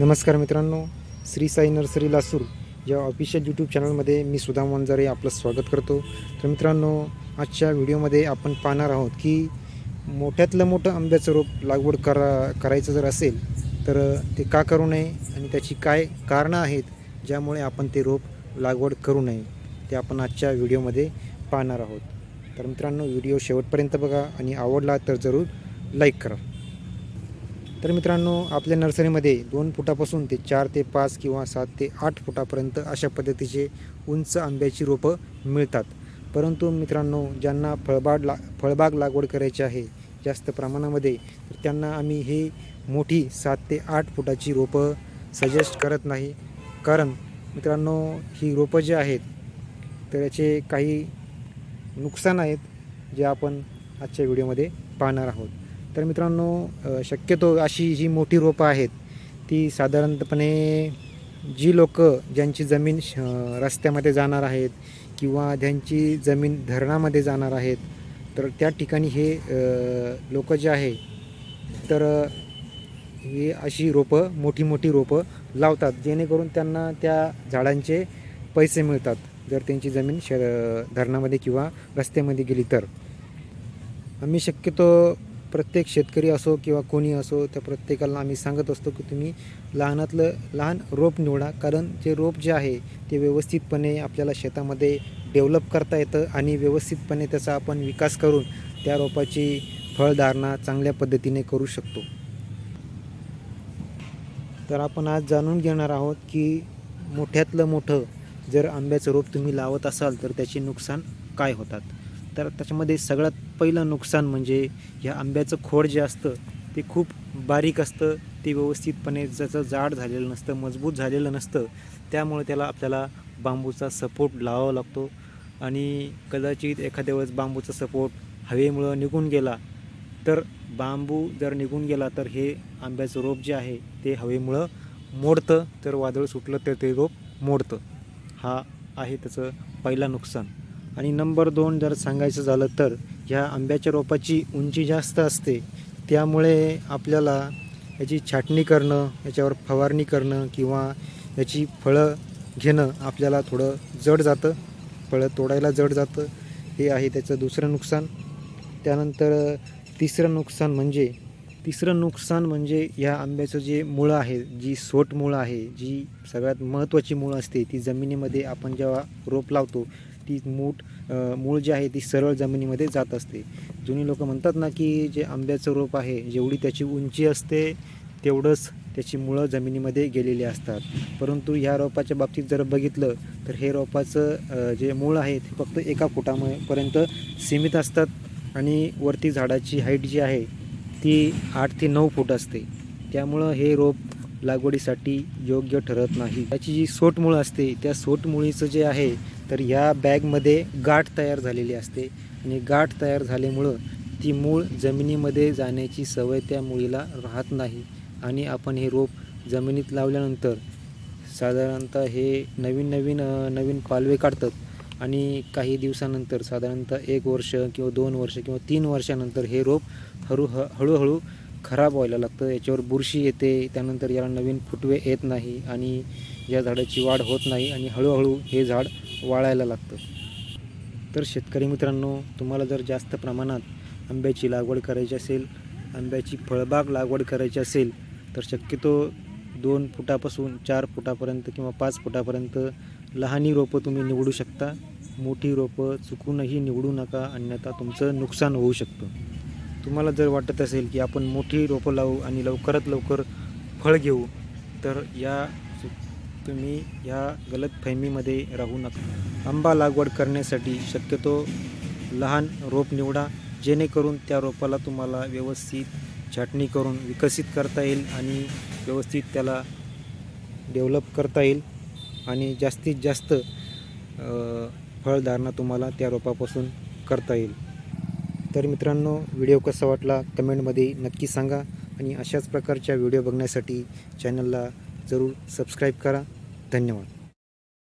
नमस्कार मित्रांनो श्री साई नर्सरी लासूर या ऑफिशियल यूट्यूब चॅनलमध्ये मी सुदाम वंजारे आपलं स्वागत करतो. तर मित्रांनो आजच्या व्हिडिओमध्ये आपण पाहणार आहोत की मोठ्यातलं मोठं आंब्याचं रोप लागवड करा करायचं जर असेल तर ते का करू नये आणि त्याची काय कारणं आहेत ज्यामुळे आपण ते रोप लागवड करू नये ते आपण आजच्या व्हिडिओमध्ये पाहणार आहोत. तर मित्रांनो व्हिडिओ शेवटपर्यंत बघा आणि आवडला तर जरूर लाईक करा. तर मित्रांनो आपल्या नर्सरीमध्ये दोन फुटापासून ते चार ते पाच किंवा सात ते आठ फुटापर्यंत अशा पद्धतीचे उंच आंब्याची रोपं मिळतात. परंतु मित्रांनो ज्यांना फळबाग ला फळबाग लागवड करायची आहे जास्त प्रमाणामध्ये तर त्यांना आम्ही हे मोठी सात ते आठ फुटाची रोपं सजेस्ट करत नाही. कारण मित्रांनो ही रोपं जी आहेत तर याचे काही नुकसान आहेत जे आपण आजच्या व्हिडिओमध्ये पाहणार आहोत. तर मित्रांनो शक्यतो अशी जी मोठी रोपं आहेत ती साधारणतपणे जी लोक ज्यांची जमीन श- रस्त्यामध्ये जाणार आहेत किंवा ज्यांची जमीन धरणामध्ये जाणार आहेत तर त्या ठिकाणी हे लोक जे आहे तर हे ही अशी रोपं मोठी मोठी रोपं लावतात जेणेकरून त्यांना त्या झाडांचे पैसे मिळतात जर त्यांची जमीन श धरणामध्ये किंवा रस्त्यामध्ये गेली तर. आम्ही शक्यतो प्रत्येक शेतकरी असो किंवा कोणी असो त्या प्रत्येकाला आम्ही सांगत असतो की तुम्ही लहानातलं लहान रोप निवडा. कारण जे रोप जे आहे ते व्यवस्थितपणे आपल्याला शेतामध्ये डेव्हलप करता येतं आणि व्यवस्थितपणे त्याचा आपण विकास करून त्या रोपाची फळधारणा चांगल्या पद्धतीने करू शकतो. तर आपण आज जाणून घेणार आहोत की मोठ्यातलं मोठं जर आंब्याचं रोप तुम्ही लावत असाल तर त्याचे नुकसान काय होतात? तर त्याच्यामध्ये सगळ्यात पहिलं नुकसान म्हणजे ह्या आंब्याचं खोड जे असतं ते खूप बारीक असतं ते व्यवस्थितपणे ज्याचं जाड झालेलं नसतं मजबूत झालेलं नसतं त्यामुळे त्याला आपल्याला बांबूचा सपोर्ट लावावा लागतो. आणि कदाचित एखाद्या वेळेस बांबूचा सपोर्ट हवेमुळं निघून गेला तर बांबू जर निघून गेला तर हे आंब्याचं रोप जे आहे ते हवेमुळं मोडतं तर वादळ सुटलं तर ते रोप मोडतं. हा आहे त्याचं पहिला नुकसान. आणि नंबर दोन जर सांगायचं झालं तर ह्या आंब्याच्या रोपाची उंची जास्त असते त्यामुळे आपल्याला याची छाटणी करणं याच्यावर फवारणी करणं किंवा याची फळं घेणं आपल्याला थोडं जड जातं. फळं तोडायला जड जातं. हे आहे त्याचं दुसरं नुकसान. त्यानंतर तिसरं नुकसान म्हणजे तिसरं नुकसान म्हणजे ह्या आंब्याचं जे मुळं आहे जी सोट मुळं आहे जी सगळ्यात महत्त्वाची मुळं असते ती जमिनीमध्ये आपण जेव्हा रोप लावतो ती मूठ मूळ जी आहे ती सरळ जमिनीमध्ये जात असते. जुनी लोक म्हणतात ना की जे आंब्याचं रोप आहे जेवढी त्याची उंची असते तेवढंच त्याची मुळं जमिनीमध्ये गेलेली असतात. परंतु ह्या रोपाच्या बाबतीत जर बघितलं तर हे रोपाचं जे मूळ आहे ते फक्त एका फुटापर्यंत सीमित असतात आणि वरती झाडाची हाईट जी आहे ती आठ ते नऊ फूट असते. त्यामुळं हे रोप लागवडीसाठी योग्य ठरत नाही. त्याची जी सोटमुळं असते त्या सोटमुळीचं जे आहे तर ह्या बॅगमध्ये गाठ तयार झालेली असते. आणि गाठ तयार झाल्यामुळं ती मूळ जमिनीमध्ये जाण्याची सवय त्या मुळीला राहत नाही. आणि आपण हे रोप जमिनीत लावल्यानंतर साधारणतः हे नवीन नवीन नवीन पालवे काढतात. आणि काही दिवसानंतर साधारणतः एक वर्ष किंवा दोन वर्ष किंवा तीन वर्षानंतर हे रोप हळू ह हळूहळू खराब व्हायला लागतं. याच्यावर बुरशी येते. त्यानंतर याला नवीन फुटवे येत नाही आणि या झाडाची वाढ होत नाही आणि हळूहळू हे झाड वाळायला लागतं. तर शेतकरी मित्रांनो तुम्हाला जर जास्त प्रमाणात आंब्याची लागवड करायची असेल आंब्याची फळबाग लागवड करायची असेल तर शक्यतो दोन फुटापासून चार फुटापर्यंत किंवा पाच फुटापर्यंत लहानी रोपं तुम्ही निवडू शकता. मोठी रोपं चुकूनही निवडू नका. अन्यथा तुमचं नुकसान होऊ शकतं. तुम्हाला जर वाटत असेल की आपण मोठी रोपं लावू आणि लवकरात लवकर फळ घेऊ तर या तुम्ही या गलतफहमीमध्ये राहू नका. आंबा लागवड करण्यासाठी शक्यतो लहान रोप निवडा जेणेकरून त्या रोपाला तुम्हाला व्यवस्थित छाटणी करून विकसित करता येईल आणि व्यवस्थित त्याला डेव्हलप करता येईल आणि जास्तीत जास्त फळधारणा तुम्हाला त्या रोपापासून करता येईल. तर मित्रांनो व्हिडिओ कसा वाटला कमेंटमध्ये नक्की सांगा आणि अशाच प्रकारच्या व्हिडिओ बघण्यासाठी चॅनलला जरूर सबस्क्राईब करा. धन्यवाद.